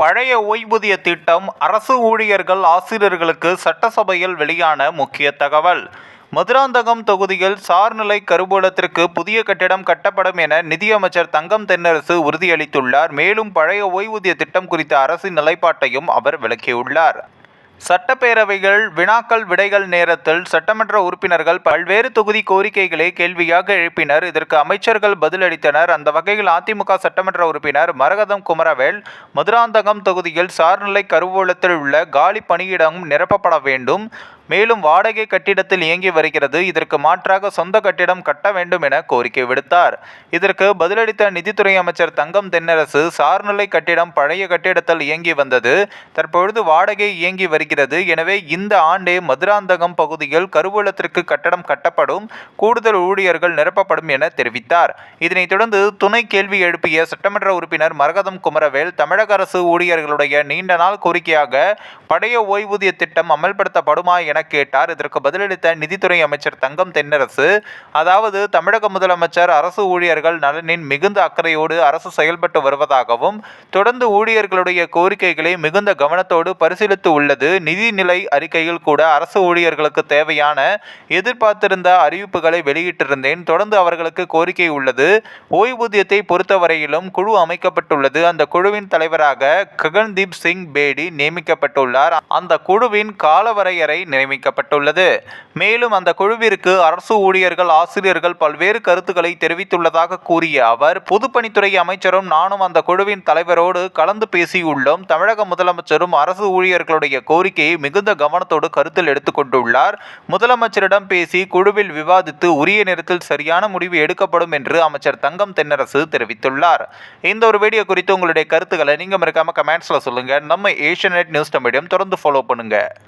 பழைய ஓய்வூதிய திட்டம் அரசு ஊழியர்கள் ஆசிரியர்களுக்கு சட்டசபையில் வெளியான முக்கிய தகவல். மதுராந்தகம் தொகுதியில் சார்நிலை கருவூலத்திற்கு புதிய கட்டிடம் கட்டப்படும் என நிதியமைச்சர் தங்கம் தென்னரசு உறுதியளித்துள்ளார். மேலும் பழைய ஓய்வூதிய திட்டம் குறித்த அரசின் நிலைப்பாட்டையும் அவர் விளக்கியுள்ளார். சட்டப்பேரவைகள் வினாக்கள் விடைகள் நேரத்தில் சட்டமன்ற உறுப்பினர்கள் பல்வேறு தொகுதி கோரிக்கைகளை கேள்வியாக எழுப்பினர். இதற்கு அமைச்சர்கள் பதிலளித்தனர். அந்த வகையில் அதிமுக சட்டமன்ற உறுப்பினர் மரகதம் குமரவேல் மதுராந்தகம் தொகுதியில் சார்நிலை கருவூலத்தில் உள்ள காலி பணியிடம் நிரப்பப்பட வேண்டும். மேலும் வாடகை கட்டிடத்தில் இயங்கி வருகிறது. இதற்கு மாற்றாக சொந்த கட்டிடம் கட்ட வேண்டும் என கோரிக்கை விடுத்தார். இதற்கு பதிலளித்த நிதித்துறை அமைச்சர் தங்கம் தென்னரசு சார்நிலை கட்டிடம் பழைய கட்டிடத்தில் இயங்கி வந்தது. தற்பொழுது வாடகை இயங்கி வருகிறது. எனவே இந்த ஆண்டே மதுராந்தகம் பகுதியில் கருவூலத்திற்கு கட்டடம் கட்டப்படும் கூடுதல் ஊழியர்கள் நிரப்பப்படும் என தெரிவித்தார். இதனைத் தொடர்ந்து துணை கேள்வி எழுப்பிய சட்டமன்ற உறுப்பினர் மரகதம் குமரவேல் தமிழக அரசு ஊழியர்களுடைய நீண்ட நாள் கோரிக்கையாக பழைய ஓய்வூதிய திட்டம் அமல்படுத்தப்படுமா என கேட்டார். இதற்கு பதிலளித்த நிதித்துறை அமைச்சர் தங்கம் தென்னரசு அதாவது தமிழக முதலமைச்சர் அரசு ஊழியர்கள் நலனின் மிகுந்த அக்கறையோடு அரசு செயல்பட்டு வருவதாகவும் தொடர்ந்து ஊழியர்களுடைய கோரிக்கைகளை மிகுந்த கவனத்தோடு பரிசீலித்து உள்ளது. நிதிநிலை அறிக்கையில் கூட அரசு ஊழியர்களுக்கு தேவையான எதிர்பார்த்திருந்த அறிவிப்புகளை வெளியிட்டிருந்தேன். தொடர்ந்து அவர்களுக்கு கோரிக்கை உள்ளது. ஓய்வூதியத்தை பொறுத்தவரையிலும் குழு அமைக்கப்பட்டுள்ளது. அந்த குழுவின் தலைவராக ககன்தீப் சிங் பேடி நியமிக்கப்பட்டுள்ளார். அந்த குழுவின் காலவரையறை நியமிக்கப்பட்டுள்ளது. மேலும் அந்த குழுவிற்கு அரசு ஊழியர்கள் ஆசிரியர்கள் பல்வேறு கருத்துக்களை தெரிவித்துள்ளதாக கூறிய அவர் பொதுப்பணித்துறை அமைச்சரும் நானும் அந்த குழுவின் தலைவரோடு கலந்து பேசியுள்ளோம். தமிழக முதலமைச்சரும் அரசு ஊழியர்களுடைய கோரிக்கையை மிகுந்த கவனத்தோடு கருத்தில் எடுத்துக்கொண்டுள்ளார். முதலமைச்சரிடம் பேசி குழுவில் விவாதித்து உரிய நேரத்தில் சரியான முடிவு எடுக்கப்படும் என்று அமைச்சர் தங்கம் தென்னரசு தெரிவித்துள்ளார். இந்த ஒரு வீடியோ குறித்து உங்களுடைய கருத்துக்களை நீங்கள் மறக்காம கமெண்ட்ஸில் சொல்லுங்கள் நம்ம ஏஷியநெட் நியூஸ் தமிழையும் தொடர்ந்து ஃபாலோ பண்ணுங்கள்